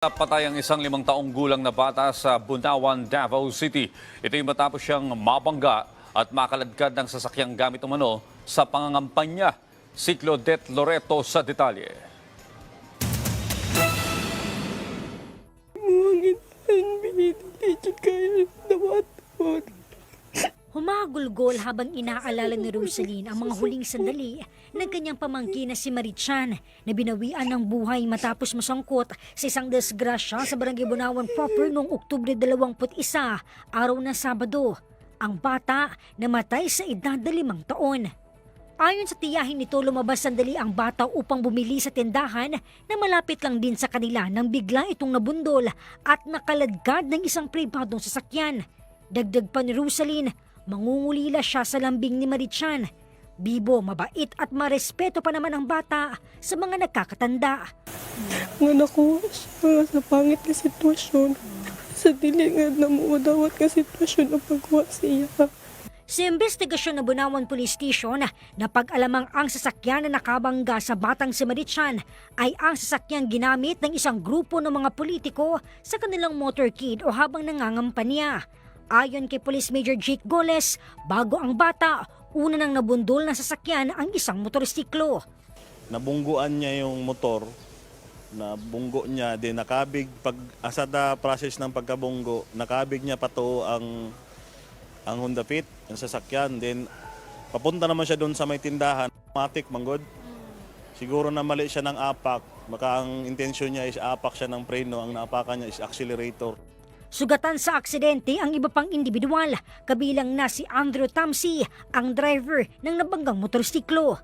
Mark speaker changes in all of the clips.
Speaker 1: Patay ang isang limang taong gulang na bata sa Bunawan, Davao City. Ito ay matapos siyang mabangga at makaladkad ng sasakyang gamit umano sa pangangampanya. Si Claudette Loreto sa detalye.
Speaker 2: Humagulgol habang inaalala ni Rosaline ang mga huling sandali ng kanyang pamangkin na si Marichan na binawian ng buhay matapos masangkot sa isang desgrasya sa Barangay Bunawan proper noong Oktubre 21, araw ng Sabado. Ang bata namatay sa edad na limang taon. Ayon sa tiyahin nito, lumabas sandali ang bata upang bumili sa tindahan na malapit lang din sa kanila nang bigla itong nabundol at nakaladkad ng isang pribadong sasakyan. Dagdag pa ni Rosaline, mangungulila siya sa lambing ni Marichan. Bibo, mabait at marespeto pa naman ang bata sa mga nagkakatanda.
Speaker 3: nga nakuha siya sa pangit na sitwasyon. Sa dili nga namuudawat nga sitwasyon ang pagkuha siya.
Speaker 2: Sa investigasyon ng Bunawan Police Station, napag-alamang ang sasakyan na nakabangga sa batang si Marichan ay ang sasakyang ginamit ng isang grupo ng mga politiko sa kanilang motorcade o habang nangangampanya. Ayon kay Police Major Jake Goles, bago ang bata, una nang nabundol na sasakyan ang isang motorsiklo.
Speaker 4: nabungguan niya yung motor na bunggo niya din nakabig pag asada process ng pagkabunggo nakabig niya pato ang ang Honda Fit yung sasakyan. Then papunta naman siya doon sa may tindahan matik manggod. Siguro na mali siya ng apak. Baka ang intensyon niya is apak siya ng preno ang naapakan niya is accelerator
Speaker 2: Sugatan sa aksidente ang iba pang individual, kabilang na si Andrew Tamsi, ang driver ng nabanggang motorsiklo.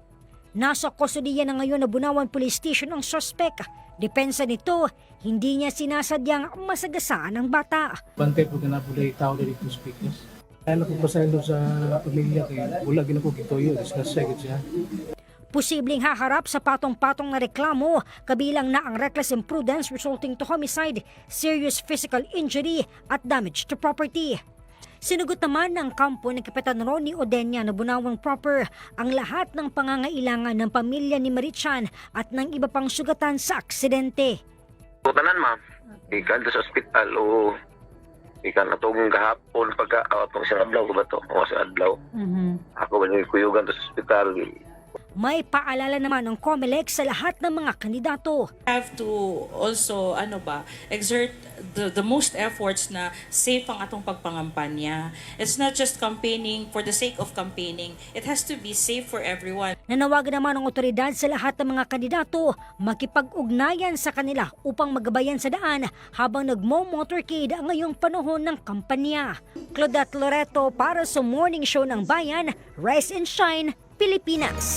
Speaker 2: Nasa kustodiya na ngayon na Bunawan Police Station ang suspect. Depensa nito, hindi niya sinasadyang masagasaan ang bata.
Speaker 5: Bantay po na po tao dito speakers. Kaya na po pasaylo sa pamilya kay wala gina ko kitoyo discuss sa siya.
Speaker 2: Posibleng haharap sa patong-patong na reklamo, kabilang na ang reckless imprudence resulting to homicide, serious physical injury at damage to property. Sinugot naman ng kampo ng Kapitan Ronnie Odenya na Bunawang proper ang lahat ng pangangailangan ng pamilya ni Marichan at ng iba pang sugatan sa aksidente.
Speaker 6: Tanan ma'am. Ikan sa ospital o ikan na tong gahapon pagka awat mo sa adlaw ko ba to? O sa adlaw. Ako ba yung kuyugan sa ospital.
Speaker 2: May paalala naman ng COMELEC sa lahat ng mga kandidato.
Speaker 7: have to also ano ba exert the, the most efforts na safe ang atong pagpangampanya. It's not just campaigning for the sake of campaigning. It has to be safe for everyone.
Speaker 2: Nanawagan naman ng otoridad sa lahat ng mga kandidato makipag-ugnayan sa kanila upang magabayan sa daan habang nagmo-motorcade ang ngayong panahon ng kampanya. Claudette Loreto para sa Morning Show ng Bayan, Rise and Shine, Pilipinas.